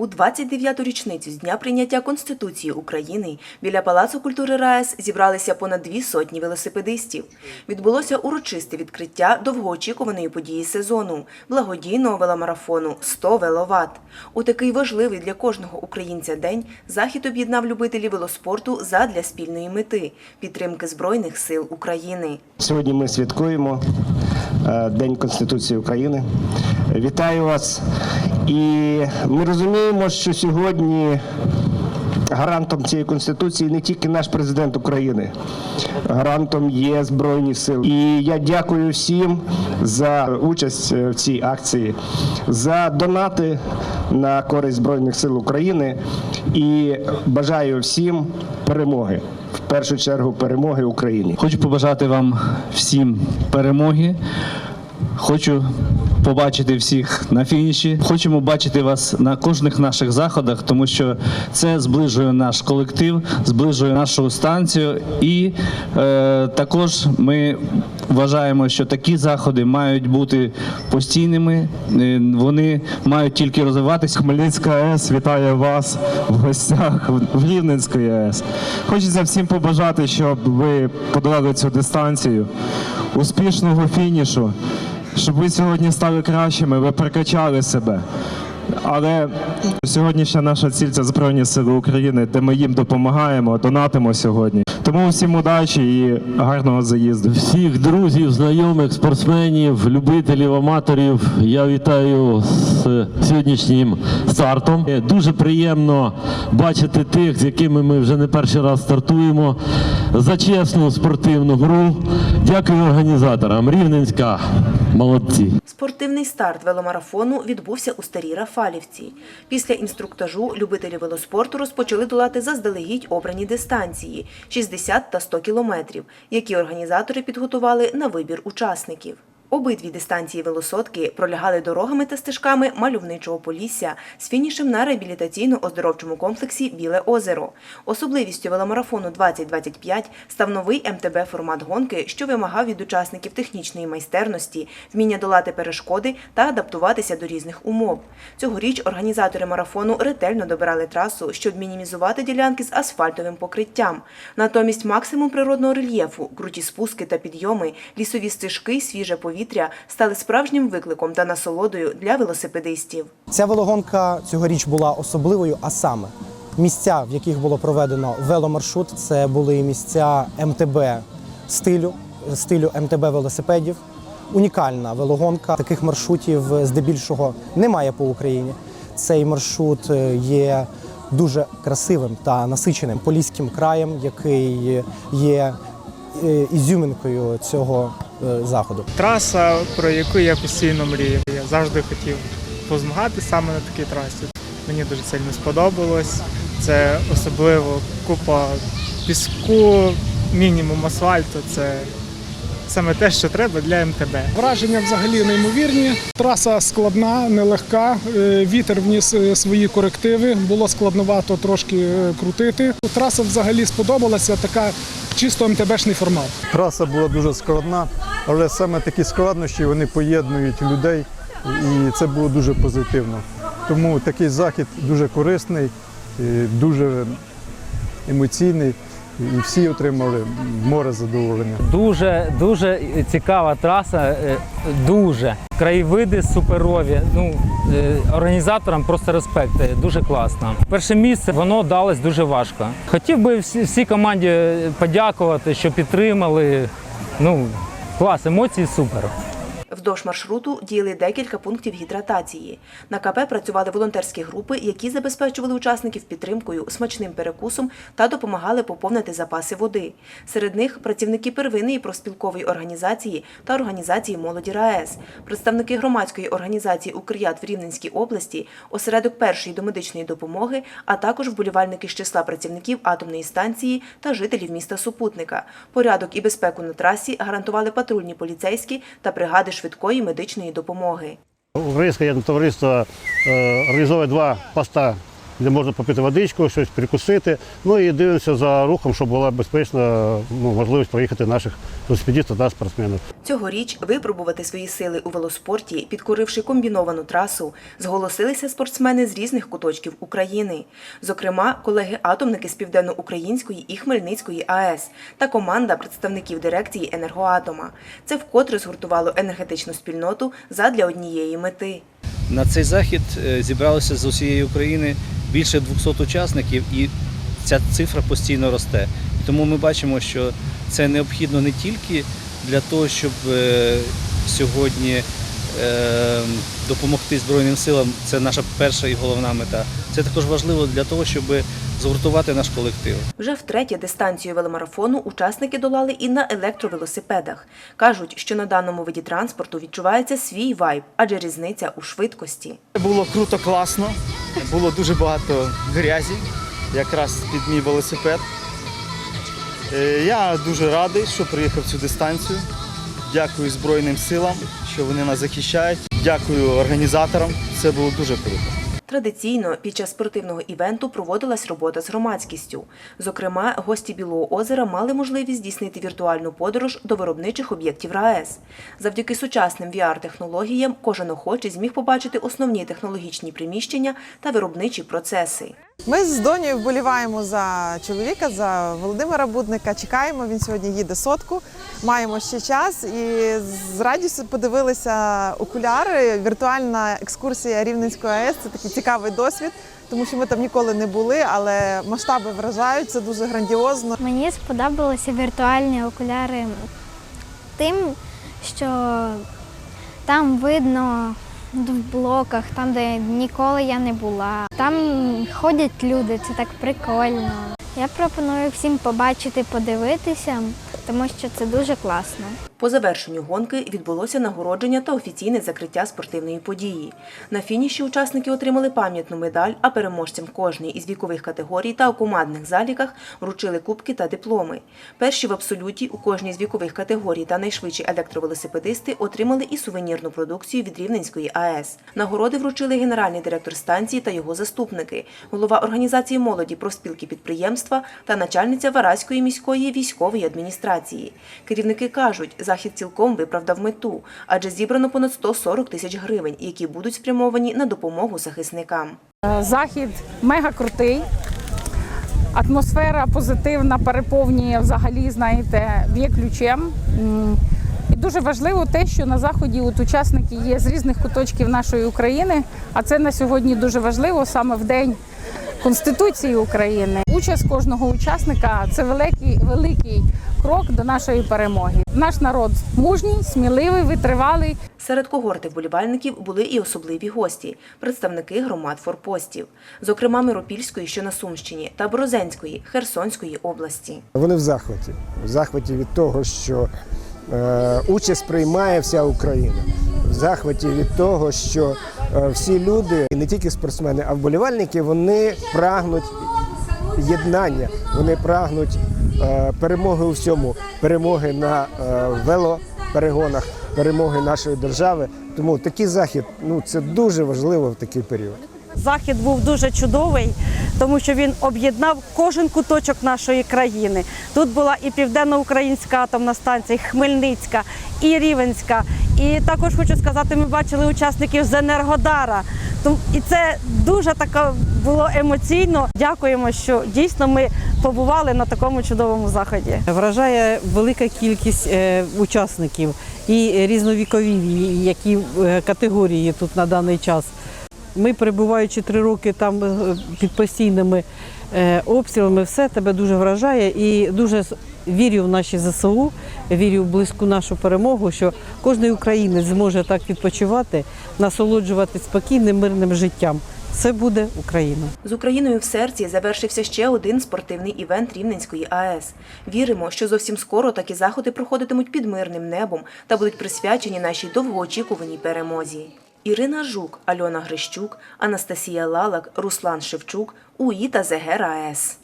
У 29-ту річницю з дня прийняття Конституції України біля Палацу культури РаЕС зібралися понад дві сотні велосипедистів. Відбулося урочисте відкриття довгоочікуваної події сезону благодійного веломарафону «100 веловат. У такий важливий для кожного українця день захід об'єднав любителів велоспорту задля спільної мети підтримки Збройних сил України. Сьогодні ми святкуємо День Конституції України. Вітаю вас. І ми розуміємо, що сьогодні гарантом цієї конституції не тільки наш президент України, гарантом є Збройні Сили. І я дякую всім за участь е, в цій акції, за донати на користь Збройних сил України і бажаю всім перемоги. В першу чергу перемоги Україні. Хочу побажати вам всім перемоги. Хочу побачити всіх на фініші. Хочемо бачити вас на кожних наших заходах, тому що це зближує наш колектив, зближує нашу станцію. І е, також ми вважаємо, що такі заходи мають бути постійними. е, Вони мають тільки розвиватися. Хмельницька АЕС вітає вас в гостях в- Рівненської АЕС. Хочеться всім побажати, щоб ви подолали цю дистанцію, успішного фінішу, щоб ви сьогодні стали кращими, ви прокачали себе. Але сьогоднішня наша ціль це Збройні Сили України, де ми їм допомагаємо, донатимо сьогодні. Тому всім удачі і гарного заїзду. Всіх друзів, знайомих, спортсменів, любителів, аматорів я вітаю з сьогоднішнім стартом. Дуже приємно бачити тих, з якими ми вже не перший раз стартуємо за чесну спортивну гру. Дякую організаторам. Рівненська, молодці. Спортивний старт веломарафону відбувся у старій Рафалівці. Після інструктажу любителі велоспорту розпочали долати заздалегідь обрані дистанції 60 та 100 кілометрів, які організатори підготували на вибір учасників. Обидві дистанції велосотки пролягали дорогами та стежками мальовничого Полісся з фінішем на реабілітаційно-оздоровчому комплексі Біле озеро. Особливістю веломарафону 2025 став новий МТБ формат гонки, що вимагав від учасників технічної майстерності, вміння долати перешкоди та адаптуватися до різних умов. Цьогоріч організатори марафону ретельно добирали трасу, щоб мінімізувати ділянки з асфальтовим покриттям. Натомість максимум природного рельєфу, круті спуски та підйоми, лісові стежки, свіже повітря стали справжнім викликом та насолодою для велосипедистів. Ця велогонка цьогоріч була особливою, а саме місця, в яких було проведено веломаршрут, це були місця МТБ стилю, стилю МТБ велосипедів. Унікальна велогонка. Таких маршрутів здебільшого немає по Україні. Цей маршрут е, є дуже красивим та насиченим поліським краєм, який є е, ізюминкою цього заходу. траса, про яку я постійно мріяв. Я завжди хотів позмагати саме на такій трасі. Мені дуже сильно сподобалось. Це особливо купа піску, мінімум асфальту. Це саме те, що треба для МТБ. Враження взагалі неймовірні. Траса складна, нелегка. Е, Вітер вніс е, свої корективи. Було складновато трошки е, крутити. Траса взагалі сподобалася. Така чисто МТБшний формат. Траса була дуже складна, але саме такі складнощі вони поєднують людей, і це було дуже позитивно. Тому такий захід дуже корисний, дуже емоційний, і всі отримали море задоволення. Дуже дуже цікава траса, е, дуже краєвиди суперові. Ну е, організаторам просто респект. е, Дуже класно. Перше місце воно далось дуже важко. Хотів би всі, команді подякувати, що підтримали. Ну клас, емоції супер. Вздовж маршруту діяли декілька пунктів гідратації. На КП працювали волонтерські групи, які забезпечували учасників підтримкою, смачним перекусом та допомагали поповнити запаси води. Серед них працівники первинної профспілкової організації та організації молоді РаЕС, представники громадської організації «Укрият» в Рівненській області, осередок першої домедичної допомоги, а також вболівальники з числа працівників атомної станції та жителів міста Супутника. Порядок і безпеку на трасі гарантували патрульні поліцейські та бригади швидкої медичної допомоги. Українське товариство е, організовує два поста де можна попити водичку, щось прикусити. Ну і дивимося за рухом, щоб була безпечна ну, можливість проїхати наших велосипедистів та спортсменів. Цьогоріч випробувати свої сили у велоспорті, підкоривши комбіновану трасу, зголосилися спортсмени з різних куточків України. Зокрема, колеги-атомники з Південноукраїнської і Хмельницької АЕС та команда представників дирекції енергоатома. Це вкотре згуртувало енергетичну спільноту задля однієї мети. На цей захід е, зібралося з усієї України більше 200 учасників, і ця цифра постійно росте. Тому ми бачимо, що це необхідно не тільки для того, щоб е, сьогодні допомогти Збройним силам, це наша перша і головна мета. Це також важливо для того, щоб згуртувати наш колектив. Вже втретє дистанцію веломарафону учасники долали і на електровелосипедах. Кажуть, що на даному виді транспорту відчувається свій вайб, адже різниця у швидкості. Було круто, класно. Було дуже багато грязі, якраз під мій велосипед. Е, Я дуже радий, що приїхав цю дистанцію. Дякую Збройним силам, що вони нас захищають. Дякую організаторам. Це було дуже круто. Традиційно під час спортивного івенту проводилась робота з громадськістю. Зокрема, гості Білого озера мали можливість здійснити віртуальну подорож до виробничих об'єктів РаЕС. Завдяки сучасним VR-технологіям кожен охочий зміг побачити основні технологічні приміщення та виробничі процеси. Ми з Донею вболіваємо за чоловіка, за Володимира Будника. Чекаємо, він сьогодні їде сотку. Маємо ще час і з радістю подивилися окуляри. Віртуальна екскурсія Рівненської АЕС це такий цікавий досвід, тому що ми там ніколи не були, але масштаби вражають. Це дуже грандіозно. Мені сподобалися віртуальні окуляри тим, що там видно в блоках, там, де ніколи я не була. Там ходять люди, це так прикольно. Я пропоную всім побачити, подивитися, тому що це дуже класно. По завершенню гонки відбулося нагородження та офіційне закриття спортивної події. На фініші учасники отримали пам'ятну медаль, а переможцям кожної із вікових категорій та у командних заліках вручили кубки та дипломи. Перші в абсолюті у кожній з вікових категорій та найшвидші електровелосипедисти отримали і сувенірну продукцію від Рівненської АЕС. Нагороди вручили генеральний директор станції та його заступники, голова організації молоді профспілки підприємства та начальниця Вараської міської військової адміністрації. Керівники кажуть, захід цілком виправдав мету, адже зібрано понад 140 тисяч гривень, які будуть спрямовані на допомогу захисникам. Захід мега крутий. Атмосфера позитивна, переповнює взагалі, знаєте, б'є ключем. І дуже важливо те, що на заході от учасники є з різних куточків нашої України. А це на сьогодні дуже важливо саме в день Конституції України. Участь кожного учасника це великий, великий крок до нашої перемоги. Наш народ мужній, сміливий, витривалий. Серед когорти вболівальників були і особливі гості, представники громад форпостів, зокрема Миропільської, що на Сумщині, та Борозенської, Херсонської області. Вони в захваті. В захваті від того, що е, участь приймає вся Україна. В захваті від того, що всі люди, не тільки спортсмени, а вболівальники, вони прагнуть єднання, вони прагнуть е, перемоги у всьому, перемоги на е, велоперегонах, перемоги нашої держави. Тому такий захід ну це дуже важливо в такий період. Захід був дуже чудовий, тому що він об'єднав кожен куточок нашої країни. Тут була і Південноукраїнська атомна станція, і Хмельницька, і Рівенська. І також хочу сказати, ми бачили учасників з Енергодара. І це дуже таке було емоційно. Дякуємо, що дійсно ми побували на такому чудовому заході. Вражає велика кількість е, учасників і різновікові які е, категорії тут на даний час. Ми, перебуваючи три роки там е, під постійними обстрілами, все тебе дуже вражає і дуже вірю в наші ЗСУ, вірю в близьку нашу перемогу, що кожен українець зможе так відпочивати, насолоджуватись спокійним мирним життям. Це буде Україна. З Україною в серці завершився ще один спортивний івент Рівненської АЕС. Віримо, що зовсім скоро такі заходи проходитимуть під мирним небом та будуть присвячені нашій довгоочікуваній перемозі. Ірина Жук, Альона Грищук, Анастасія Лалак, Руслан Шевчук, УІ та ЗГР АЕС.